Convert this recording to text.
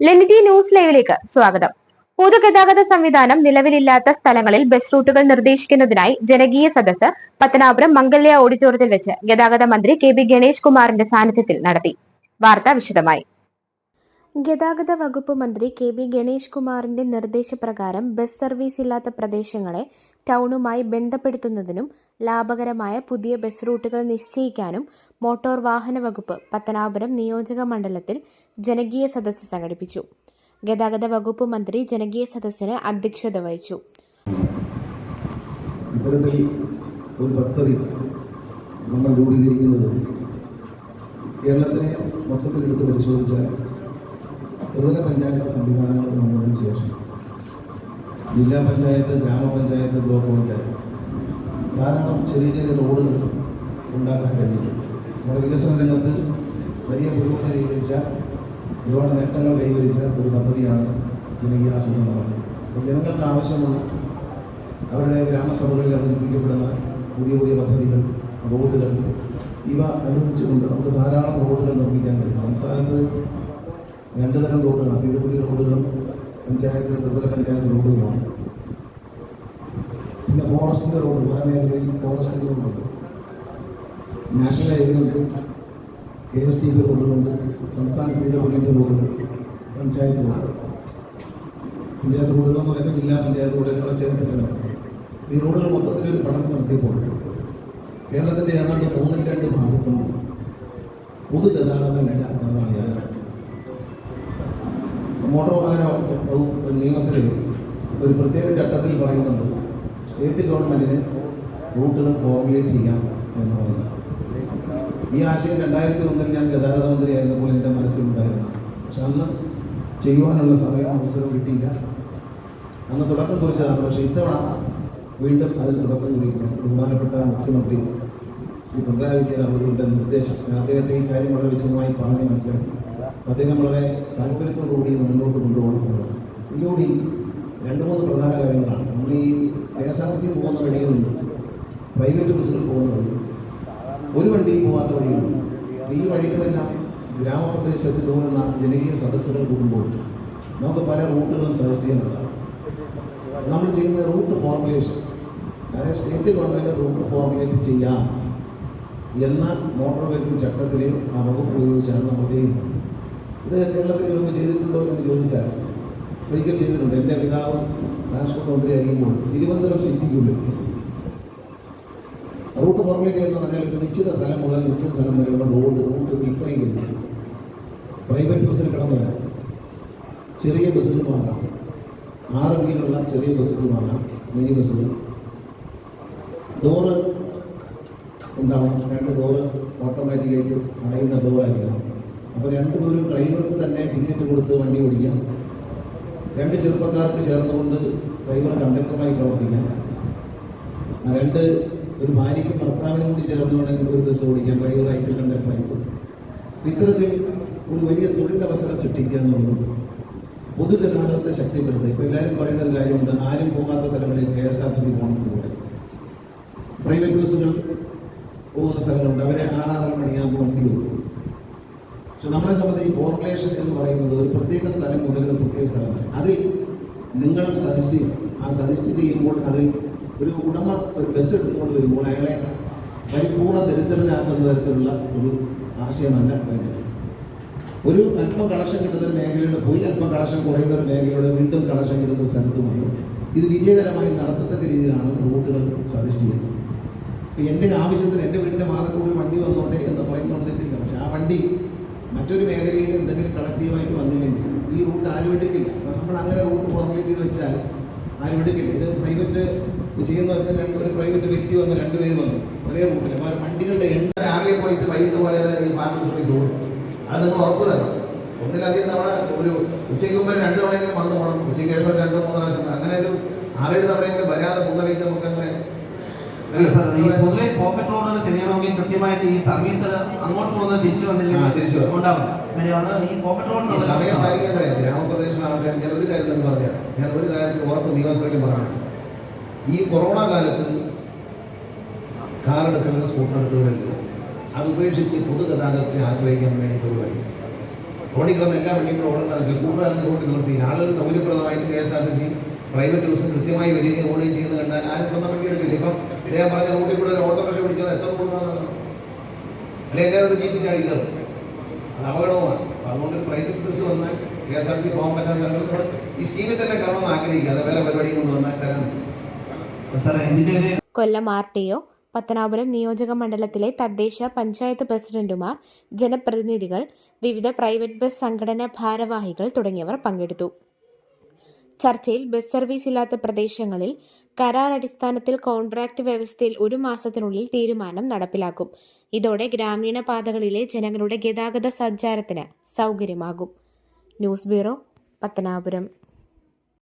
ലെനിറ്റി news ലൈവിലേക്ക് സ്വാഗതം. പൊതുഗതാഗത സംവിധാനം നിലവിലില്ലാത്ത സ്ഥലങ്ങളിൽ ബസ് റൂട്ടുകൾ നിർദ്ദേശിക്കുന്നതിനായി ജനകീയ സദസ്സ് പത്തനാപുരം മംഗല്യ ഓഡിറ്റോറിയത്തിൽ വെച്ച് ഗതാഗത മന്ത്രി കെ ബി ഗണേഷ് കുമാറിന്റെ സാന്നിധ്യത്തിൽ നടത്തി. വാർത്ത വിശദമായി. ഗതാഗത വകുപ്പ് മന്ത്രി കെ ബി ഗണേഷ് കുമാറിന്റെ നിർദ്ദേശപ്രകാരം ബസ് സർവീസ് ഇല്ലാത്ത പ്രദേശങ്ങളെ ടൗണുമായി ബന്ധപ്പെടുത്തുന്നതിനും ലാഭകരമായ പുതിയ ബസ് റൂട്ടുകൾ നിശ്ചയിക്കാനും മോട്ടോർ വാഹന വകുപ്പ് പത്തനാപുരം നിയോജക മണ്ഡലത്തിൽ ജനകീയ സദസ്സ് സംഘടിപ്പിച്ചു. ഗതാഗത വകുപ്പ് മന്ത്രി ജനകീയ സദസ്സിന് അധ്യക്ഷത വഹിച്ചു. ഒരു നമ്മൾ കേരളത്തിനെ മൊത്തത്തിലെടുത്ത് പരിശോധിച്ചാൽ ത്രിതല പഞ്ചായത്ത് സംവിധാനങ്ങൾ വന്നതിന് ശേഷം ജില്ലാ പഞ്ചായത്ത് ഗ്രാമപഞ്ചായത്ത് ബ്ലോക്ക് പഞ്ചായത്ത് ധാരാളം ചെറിയ ചെറിയ റോഡുകൾ ഉണ്ടാക്കാൻ കഴിഞ്ഞിട്ടുണ്ട്. നമ്മുടെ വികസന രംഗത്ത് വലിയ പുരോഗതി കൈവരിച്ച ഒരുപാട് നേട്ടങ്ങൾ കൈവരിച്ച ഒരു പദ്ധതിയാണ് ജനകീയ ആസൂത്രണ പദ്ധതി അപ്പോൾ ജനങ്ങൾക്ക് ആവശ്യമുള്ള അവരുടെ ഗ്രാമസഭകളിൽ അവതരിപ്പിക്കപ്പെടുന്ന പുതിയ പുതിയ പദ്ധതികൾ റോഡുകൾ ഇവ അനുവദിച്ചുകൊണ്ട് നമുക്ക് ധാരാളം റോഡുകൾ നിർമ്മിക്കാൻ കഴിയും. സംസ്ഥാനത്ത് രണ്ട് തരം റോഡുകളാണ് പീഡുപിടി റോഡുകളും പഞ്ചായത്ത് ത്രിതല പഞ്ചായത്ത് റോഡുകളുമാണ്. പിന്നെ ഫോറസ്റ്റിന്റെ റോഡ് വനമേഖലയിൽ ഫോറസ്റ്റിന്റെ റോഡുണ്ട് നാഷണൽ ഹൈവേകളുണ്ട് കെ എസ് ടി റോഡുകളുണ്ട്. സംസ്ഥാന പീഡപിടിന്റെ റോഡുകൾ പഞ്ചായത്ത് റോഡുകൾ. പഞ്ചായത്ത് റോഡുകൾ എന്ന് പറയുമ്പോൾ ജില്ലാ പഞ്ചായത്ത് റോഡുകളെ ചേർത്തിട്ടാണ് ഈ റോഡുകൾ മൊത്തത്തിൽ ഒരു പഠനം നടത്തിയപ്പോൾ കേരളത്തിന്റെ ഏതാണ്ട് മൂന്നിൽ രണ്ട് ഭാഗത്തും പൊതുഗതാഗതം ഇല്ല എന്നതാണ് യാഥാർത്ഥ്യം. മോട്ടോർ വാഹന നിയമത്തിൽ ഒരു പ്രത്യേക ചട്ടത്തിൽ പറയുന്നുണ്ട് സ്റ്റേറ്റ് ഗവൺമെന്റിന് റൂട്ടുകൾ ഫോർമുലേറ്റ് ചെയ്യാം എന്ന് പറയുന്നു. ഈ ആശയം രണ്ടായിരത്തി ഒന്നിൽ ഞാൻ ഗതാഗത പോലെ എന്റെ മനസ്സിലുണ്ടായിരുന്നു. പക്ഷെ അന്ന് ചെയ്യുവാനുള്ള സമയം അവസരം കിട്ടിയില്ല. അന്ന് തുടക്കം കുറിച്ചതാണ്. പക്ഷെ ഇത്തവണ വീണ്ടും അതിൽ തുടക്കം കുറിക്കുന്നു. ബഹുമാനപ്പെട്ട മുഖ്യമന്ത്രി ശ്രീ പിണറായി വിജയൻ അവരുടെ നിർദ്ദേശം അദ്ദേഹത്തെ ഈ കാര്യം വളരെ വിശദമായി പറഞ്ഞ് മനസ്സിലാക്കി. അദ്ദേഹം വളരെ താല്പര്യത്തോടുകൂടി മുന്നോട്ട് കൊണ്ടുപോകണം എന്നുള്ളത്. ഇതിലൂടെ രണ്ട് മൂന്ന് പ്രധാന കാര്യങ്ങളാണ്. നമ്മൾ ഈ K S R T C പോകുന്ന വഴികളുണ്ട് പ്രൈവറ്റ് ബസ്സുകൾ പോകുന്ന വഴി. ഒരു വണ്ടിയും പോകാത്ത വഴിയുണ്ട്. ഈ വഴികളെല്ലാം ഗ്രാമപ്രദേശത്ത് പോകുന്ന ജനകീയ സദസ്സുകൾ കൂടുമ്പോൾ നമുക്ക് പല റൂട്ടുകളും സജസ്റ്റ് ചെയ്യുന്നുണ്ടാകും നമ്മൾ ചെയ്യുന്ന റൂട്ട് ഫോർമുലേഷൻ അതായത് സ്റ്റേറ്റ് ഗവൺമെന്റ് റൂട്ട് ഫോർമുലേറ്റ് ചെയ്യാം എന്ന മോട്ടോർ വെഹിക്കിൾ ചട്ടത്തിലെ ആ വകുപ്പ് ഉപയോഗിച്ചാണ് നമ്മൾ ചെയ്യുന്നത്. ഇത് കേരളത്തിൽ മുമ്പ് ചെയ്തിട്ടുണ്ടോ എന്ന് ചോദിച്ചാൽ ഒരിക്കൽ ചെയ്തിട്ടുണ്ട്. എന്റെ പിതാവ് ട്രാൻസ്പോർട്ട് മന്ത്രി ആയിരിക്കുമ്പോൾ തിരുവനന്തപുരം സിറ്റിക്കുള്ളിൽ. റൂട്ട് ഫോർമുലേറ്റ് എന്ന് പറഞ്ഞാൽ ഒരു നിശ്ചിത സ്ഥലം മുതൽ നിശ്ചിത സ്ഥലം വരെയുള്ള റോഡ് റൂട്ട് വിൽപ്പനയും ചെയ്തു പ്രൈവറ്റ് ബസ്സിൽ കടന്നു വരാം. ചെറിയ ബസ്സുകൾ വാങ്ങാം. ആറ് വീലുള്ള ചെറിയ ബസ്സുകൾ വാങ്ങാം. മിനി ബസ്സുകൾ ഡോറ് ഉണ്ടാവണം രണ്ട് ഡോറ് ഓട്ടോമാറ്റിക്കായിട്ട് അടയുന്ന ഡോറായിരിക്കണം അപ്പോൾ രണ്ട് ഒരു ഡ്രൈവർക്ക് തന്നെ ടിക്കറ്റ് കൊടുത്ത് വണ്ടി ഓടിക്കാം. രണ്ട് ചെറുപ്പക്കാർക്ക് ചേർന്നുകൊണ്ട് ഡ്രൈവർ കണ്ടക്ടറുമായി പ്രവർത്തിക്കാം. രണ്ട് ഒരു ഭാര്യയ്ക്കും ഭർത്താവിനും കൂടി ചേർന്നുകൊണ്ടെങ്കിൽ ഒരു ബസ് ഓടിക്കാം. ഡ്രൈവറായിട്ട് കണ്ടക്ടറായിട്ട് ഇത്തരത്തിൽ ഒരു വലിയ തൊഴിലവസരം സൃഷ്ടിക്കുക എന്നുള്ളതും പൊതുഗതാഗതത്തെ ശക്തിപ്പെടുത്തുക. ഇപ്പോൾ എല്ലാവരും പറയുന്ന ഒരു കാര്യമുണ്ട് ആരും പോകാത്ത സ്ഥലങ്ങളിൽ K S R T C പോകണം എന്ന് പറയും. പ്രൈവറ്റ് ബസ്സുകൾ പോകുന്ന സ്ഥലങ്ങളുണ്ട്. അവരെ ആറാറര മണിയാകുമ്പോൾ വണ്ടി വരും പക്ഷെ നമ്മളെ സംബന്ധിച്ച് ഫോർമുലേഷൻ എന്ന് പറയുന്നത് ഒരു പ്രത്യേക സ്ഥലം മുതൽ ഒരു പ്രത്യേക സ്ഥലമാണ് അതിൽ നിങ്ങൾ സജസ്റ്റ് ചെയ്യും ആ സജസ്റ്റ് ചെയ്യുമ്പോൾ അതിൽ ഒരു ഉടമ ഒരു ബസ് എടുത്തുകൊണ്ട് വരുമ്പോൾ അയാളെ പരിപൂർണ ദരിദ്രനാക്കുന്ന തരത്തിലുള്ള ഒരു ആശയമല്ല വേണ്ടത്. ഒരു അല്പം കളക്ഷൻ കിട്ടുന്ന ഒരു മേഖലയുടെ പോയി അല്പം കളക്ഷൻ കുറയുന്ന ഒരു മേഖലയുടെ വീണ്ടും കളക്ഷൻ കിട്ടുന്ന ഒരു സ്ഥലത്ത് വന്ന് ഇത് വിജയകരമായി നടത്തത്തക്ക രീതിയിലാണ് റൂട്ടുകൾ സജസ്റ്റ് ചെയ്യുന്നത്. എന്റെ ആവശ്യത്തിന് എന്റെ വീടിന്റെ വാദക്കൂടി വണ്ടി വന്നോട്ടെ എന്ന് പറയുന്നത് തെറ്റില്ല പക്ഷേ ആ വണ്ടി മറ്റൊരു മേഖലയിൽ എന്തെങ്കിലും കളക്റ്റീവായിട്ട് വന്നില്ലെങ്കിൽ ഈ റൂട്ട് ആരും എടുക്കില്ല. നമ്മൾ അങ്ങനെ റൂട്ട് ഫോർമുലേറ്റ് ചെയ്ത് വെച്ചാൽ ആരും എടുക്കില്ല. ഇത് പ്രൈവറ്റ് ചെയ്യുന്ന രണ്ട് ഒരു പ്രൈവറ്റ് വ്യക്തി വന്ന് രണ്ടുപേര് വന്നു. ഒരേ റൂട്ടിൽ. അപ്പോൾ വണ്ടികളുടെ എണ്ണ രാവിലെ പോയിട്ട് വൈകിട്ട് പോയാൽ ഈ പാർക്ക് സർവീസ് ഓടും. അത് നിങ്ങൾ ഉറപ്പ് തരണം. ഒന്നിലധികം തവണ ഒരു ഉച്ചയ്ക്ക് മുമ്പ് രണ്ട് തവണയെങ്കിലും വന്നു പോകണം. ഉച്ചയ്ക്ക് ശേഷം രണ്ടോ മൂന്നോ പ്രാവശ്യം അങ്ങനെ ഒരു ആറേഴ് തവണയെങ്കിലും വരാതെ പുള്ളലേക്ക് നമുക്ക് അങ്ങനെ അല്ല സാർ, ഈ പൊതുവെ പോക്കറ്റ് റോഡുകൾ കൃത്യമായിട്ട് ഈ സർവീസ് അങ്ങോട്ട് പോകുന്നത് തിരിച്ചു വന്നില്ലെങ്കിൽ ഈ പോക്കറ്റ് റോഡ് സമയം പാലിക്കാൻ ഞാൻ ഒരു കാര്യം തന്നെ പറഞ്ഞുതരാം ഞാൻ ഒരു കാര്യത്തിൽ ഉറപ്പ് നിവാസികൾക്ക് പറഞ്ഞു ഈ കൊറോണ കാലത്ത് കാർ സ്കൂട്ടർ എടുത്തവരുണ്ട് അത് ഉപേക്ഷിച്ച് പൊതുഗതാഗതത്തെ ആശ്രയിക്കാൻ വേണ്ടി പരിപാടി. റോഡിൽ കിടന്ന എല്ലാ വണ്ടിയും കൂടെ ഓടേണ്ടത് കൂടുതൽ റോഡിൽ നിർത്തി? ആളുകൾ സൗകര്യപ്രദമായിട്ട് K S R T C private bus കൃത്യമായി വരികയും ഓടുകയും ചെയ്യുന്നത് കണ്ടാൽ ആരും സ്വന്തം വണ്ടി എടുക്കില്ല. ഇപ്പം അദ്ദേഹം പറഞ്ഞ റൂട്ടിൽ കൂടെ ഒരു ഓട്ടോറിക്ഷ പിടിക്കുന്നത് എത്ര കൊടുക്കാന്നാണ് അല്ലെങ്കിൽ എല്ലാവരും ഒരു ജീപ്പ് ചാടിക്കാറ് അത് അപകടവുമാണ് അപ്പം അതുകൊണ്ട് പ്രൈവറ്റ് ബസ് വന്ന് കെ എസ് ആർ ടി പോകാൻ പറ്റാത്ത സ്ഥലങ്ങൾ ഈ സ്കീമിൽ തന്നെ കാണാൻ ആഗ്രഹിക്കുക അത് വേറെ പരിപാടി കൊണ്ട് വന്നാൽ തരാൻ സാറേ Kollam R T O Pathanapuram നിയോജക മണ്ഡലത്തിലെ തദ്ദേശ പഞ്ചായത്ത് പ്രസിഡന്റുമാർ ജനപ്രതിനിധികൾ വിവിധ പ്രൈവറ്റ് ബസ് സംഘടനാ ഭാരവാഹികൾ തുടങ്ങിയവർ പങ്കെടുത്തു. ചർച്ചയിൽ ബസ് സർവീസ് ഇല്ലാത്ത പ്രദേശങ്ങളിൽ കരാർ അടിസ്ഥാനത്തിൽ കോൺട്രാക്ട് വ്യവസ്ഥയിൽ ഒരു മാസത്തിനുള്ളിൽ തീരുമാനം നടപ്പിലാക്കും. ഇതോടെ ഗ്രാമീണ പാതകളിലെ ജനങ്ങളുടെ ഗതാഗത സഞ്ചാരത്തിന് സൗകര്യമാകും. News bureau Pathanapuram.